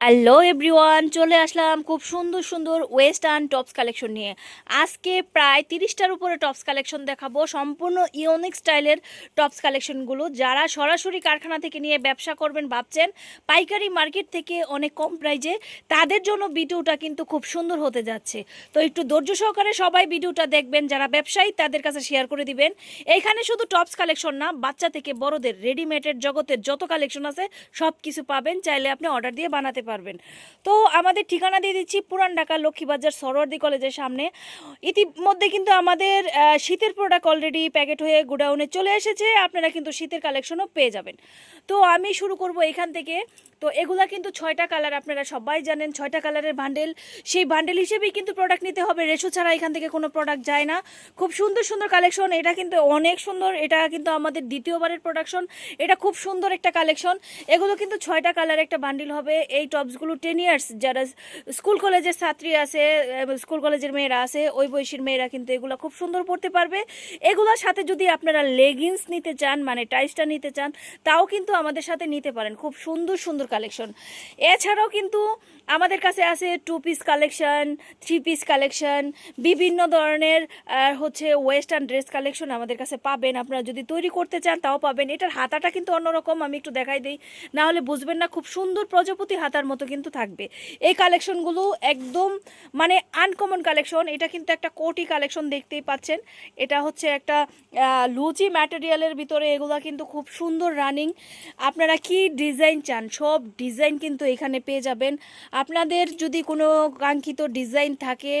Hello everyone চলে আসলাম খুব সুন্দর সুন্দর ওয়েস্টার্ন টপস কালেকশন নিয়ে। আজকে প্রায় তিরিশটার উপরে টপস কালেকশন দেখাবো। সম্পূর্ণ ইউনিক স্টাইলের টপস কালেকশনগুলো যারা সরাসরি কারখানা থেকে নিয়ে ব্যবসা করবেন ভাবছেন, পাইকারি মার্কেট থেকে অনেক কম প্রাইজে তাদের জন্য ভিডিওটা কিন্তু খুব সুন্দর হতে যাচ্ছে। তো একটু ধৈর্য সহকারে সবাই ভিডিওটা দেখবেন, যারা ব্যবসায়ী তাদের কাছে শেয়ার করে দিবেন। এইখানে শুধু টপস কালেকশন না, বাচ্চা থেকে বড়দের রেডিমেডের জগতের যত কালেকশন আছে সব কিছু পাবেন। চাইলে আপনি অর্ডার দিয়ে বানাতে পারবেন। তো আমাদের ঠিকানা দিয়ে দিচ্ছি পুরান ঢাকা লক্ষ্মীবাজার সরোয়ার্দি কলেজের সামনে। ইতিমধ্যে কিন্তু আমাদের শীতের প্রোডাক্ট অলরেডি প্যাকেট হয়ে গোডাউনে চলে এসেছে। আপনারা কিন্তু শীতের কালেকশনও পেয়ে যাবেন। তো আমি শুরু করব এখান থেকে। তো এগুলা কিন্তু ছয়টা কালার আপনারা সবাই জানেন, ছয়টা কালারের বান্ডেল সেই বান্ডেল হিসেবেই কিন্তু প্রোডাক্ট নিতে হবে। রেশো ছাড়া এখান থেকে কোনো প্রোডাক্ট যায় না। খুব সুন্দর সুন্দর কালেকশন এটা কিন্তু অনেক সুন্দর। এটা কিন্তু আমাদের দ্বিতীয়বারের প্রোডাকশন এটা খুব সুন্দর একটা কালেকশন এগুলো কিন্তু ছয়টা কালার একটা বান্ডিল হবে। এই টপসগুলো টেন ইয়ার্স যারা স্কুল কলেজের ছাত্রী আছে স্কুল কলেজের মেয়েরা আছে, ওই বয়সীর মেয়েরা কিন্তু এগুলো খুব সুন্দর পড়তে পারবে। এগুলোর সাথে যদি আপনারা লেগিংস নিতে চান মানে টাইসটা নিতে চান, তাও কিন্তু আমাদের সাথে নিতে পারেন। খুব সুন্দর সুন্দর কালেকশন এছাড়াও কিন্তু আমাদের কাছে আছে two piece collection three piece collection বিভিন্ন ধরনের হচ্ছে ওয়েস্টার্ন ড্রেস কালেকশন আমাদের কাছে পাবেন। আপনারা যদি তৈরি করতে চান, তাও পাবেন। এটার হাতাটা কিন্তু অন্যরকম, আমি একটু দেখাই দিই। না হলে বুঝবেন না, খুব সুন্দর প্রজাপতি হাতার মতো কিন্তু থাকবে। এই কালেকশনগুলো একদম মানে আনকমন কালেকশন এটা কিন্তু একটা কোটি কালেকশন দেখতেই পাচ্ছেন। এটা হচ্ছে একটা লুচি ম্যাটেরিয়ালের ভিতরে এগুলা কিন্তু খুব সুন্দর রানিং আপনারা কি ডিজাইন চান? সব ডিজাইন কিন্তু এখানে পেয়ে যাবেন। আপনাদের যদি কোনো কাঙ্ক্ষিত ডিজাইন থাকে,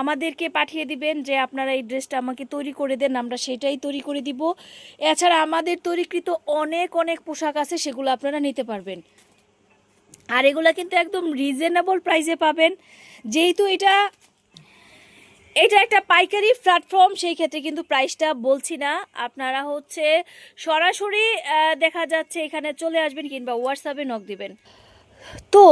আমাদেরকে পাঠিয়ে দিবেন যে আপনারা এই ড্রেসটা আমাকে তৈরি করে দেন, আমরা সেটাই তৈরি করে দিব। এছাড়া আমাদের তৈরিকৃত অনেক অনেক পোশাক আছে, সেগুলো আপনারা নিতে পারবেন। আর এগুলা কিন্তু একদম রিজনেবল প্রাইসে পাবেন। যেহেতু এটা এটা একটা পাইকারি প্ল্যাটফর্ম সেই ক্ষেত্রে কিন্তু প্রাইসটা বলছি না। আপনারা হচ্ছে সরাসরি দেখা যাচ্ছে এখানে চলে আসবেন কিংবা হোয়াটসঅ্যাপে নক দিবেন। তো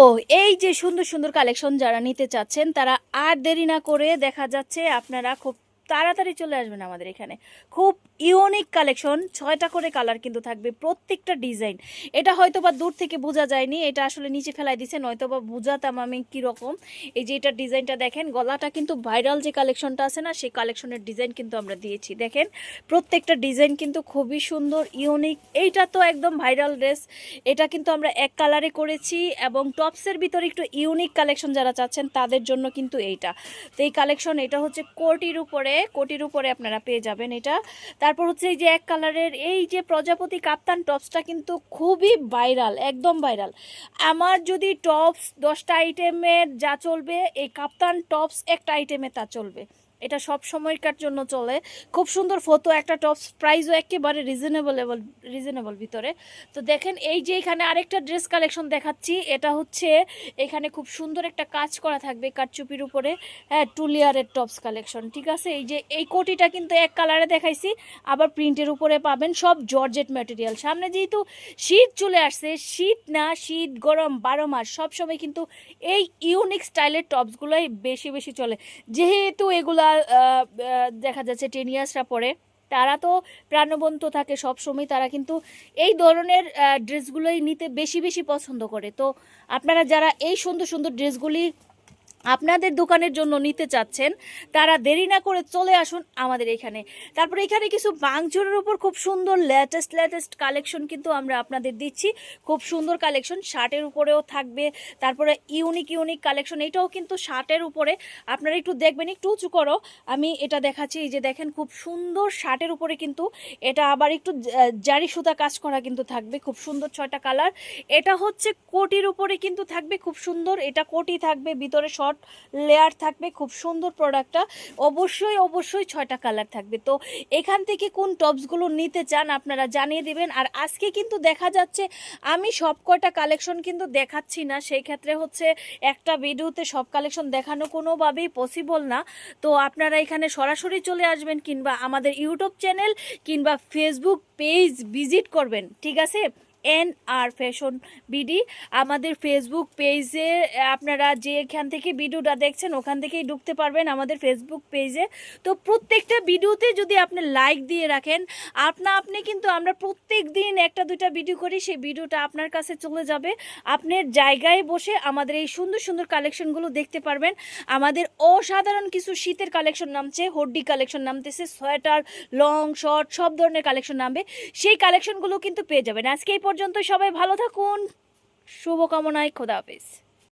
এই যে সুন্দর সুন্দর কালেকশন যারা নিতে চাচ্ছেন, তারা আর দেরি না করে দেখা যাচ্ছে আপনারা খুব তাড়াতাড়ি চলে আসবেন আমাদের এখানে। খুব ইউনিক কালেকশন ছয়টা করে কালার কিন্তু থাকবে প্রত্যেকটা ডিজাইন এটা হয়তো বা দূর থেকে বোঝা যায়নি, এটা আসলে নিচে ফেলাই দিছে নয়তো বা বোঝাতাম আমি কীরকম। এই যে এটা ডিজাইনটা দেখেন, গলাটা কিন্তু ভাইরাল যে কালেকশনটা আছে না, সেই কালেকশনের ডিজাইন কিন্তু আমরা দিয়েছি। দেখেন, প্রত্যেকটা ডিজাইন কিন্তু খুবই সুন্দর ইউনিক এইটা তো একদম ভাইরাল ড্রেস এটা কিন্তু আমরা এক কালারে করেছি এবং টপসের ভিতরে একটু ইউনিক কালেকশন যারা চাচ্ছেন, তাদের জন্য কিন্তু এইটা। তো এই কালেকশন এটা হচ্ছে কোটির উপরে কোটির উপরে আপনারা পেয়ে যাবেন এটা। তারপর হচ্ছে এই যে এক কালারের, এই যে প্রজাপতি কাপ্তান টপসটা কিন্তু খুবই ভাইরাল, একদম ভাইরাল। আমার যদি টপস দশটা আইটেমের যা চলবে, এই কাপ্তান টপস একটা আইটেমে তা চলবে। এটা সব সময়কার জন্য চলে। খুব সুন্দর ফটো একটা টপস প্রাইসও একেবারে রিজনেবল রিজনেবল ভিতরে। তো দেখেন, এই যে এখানে আরেকটা ড্রেস কালেকশন দেখাচ্ছি, এটা হচ্ছে এখানে খুব সুন্দর একটা কাজ করা থাকবে কারচুপির উপরে। হ্যাঁ টু লেয়ারের টপস কালেকশন ঠিক আছে? এই যে, এই কোটিটা কিন্তু এক কালারে দেখাইছি, আবার প্রিন্টের উপরে পাবেন সব জর্জেট ম্যাটেরিয়াল সামনে যেহেতু শীত চলে আসছে, শীত না, শীত, গরম, বারো মাস, সবসময় কিন্তু এই ইউনিক স্টাইলের টপসগুলোই বেশি বেশি চলে। যেহেতু এগুলা দেখা যাচ্ছে টেন ইয়ার্সরা পরে। তারা তো প্রাণবন্ত থাকে সব সময় তারা কিন্তু এই ধরনের ড্রেসগুলোই নিতে বেশি বেশি পছন্দ করে। তো আপনারা যারা এই সুন্দর সুন্দর ড্রেসগুলি আপনাদের দোকানের জন্য নিতে চাচ্ছেন, তারা দেরি না করে চলে আসুন আমাদের এখানে। তারপর এখানে কিছু বাংচুরের উপর খুব সুন্দর লেটেস্ট লেটেস্ট কালেকশন কিন্তু আমরা আপনাদের দিচ্ছি। খুব সুন্দর কালেকশন শার্টের উপরেও থাকবে, তারপরে ইউনিক ইউনিক কালেকশন এটাও কিন্তু শার্টের উপরে। আপনারা একটু দেখবেন, একটু উঁচু করো। আমি এটা দেখাচ্ছি যে দেখেন, খুব সুন্দর শার্টের উপরে কিন্তু এটা আবার একটু জারি সুতা কাজ করা কিন্তু থাকবে, খুব সুন্দর ছয়টা কালার এটা হচ্ছে কোটির উপরে কিন্তু থাকবে, খুব সুন্দর। এটা কোটি থাকবে, ভিতরে শর্ট লেয়ার থাকবে, খুব সুন্দর প্রোডাক্টটা অবশ্যই অবশ্যই ছয়টা কালার থাকবে। তো এখান থেকে কোন টপসগুলো নিতে চান আপনারা জানিয়ে দিবেন। আর আজকে কিন্তু দেখা যাচ্ছে, আমি সব কয়টা কালেকশন কিন্তু দেখাচ্ছি না। সেই ক্ষেত্রে হচ্ছে একটা ভিডিওতে সব কালেকশন দেখানো কোনোভাবেই পসিবল না। তো আপনারা এখানে সরাসরি চলে আসবেন কিংবা আমাদের ইউটিউব চ্যানেল কিংবা ফেসবুক পেজ ভিজিট করবেন। ঠিক আছে? N R fashion BD. আমাদের ফেসবুক পেজে আপনারা যেখান থেকে ভিডিওটা দেখছেন, ওখান থেকেই ঢুকতে পারবেন আমাদের ফেসবুক পেজে তো প্রত্যেকটা ভিডিওতে যদি আপনি লাইক দিয়ে রাখেন, আপনা, আপনি কিন্তু আমরা প্রত্যেক দিন একটা, দুইটা ভিডিও করি, সেই ভিডিওটা আপনার কাছে চলে যাবে। আপনার জায়গায় বসে আমাদের এই সুন্দর সুন্দর কালেকশনগুলো দেখতে পারবেন। আমাদের অসাধারণ কিছু শীতের কালেকশন নামছে হোড্ডি কালেকশন নামতেছে, সোয়েটার লং শর্ট সব ধরনের কালেকশন নামবে। সেই কালেকশনগুলো কিন্তু পেয়ে যাবেন। আজকে এই পর্যন্ত সবাই ভালো থাকুন। শুভকামনায় খোদা হাফেজ।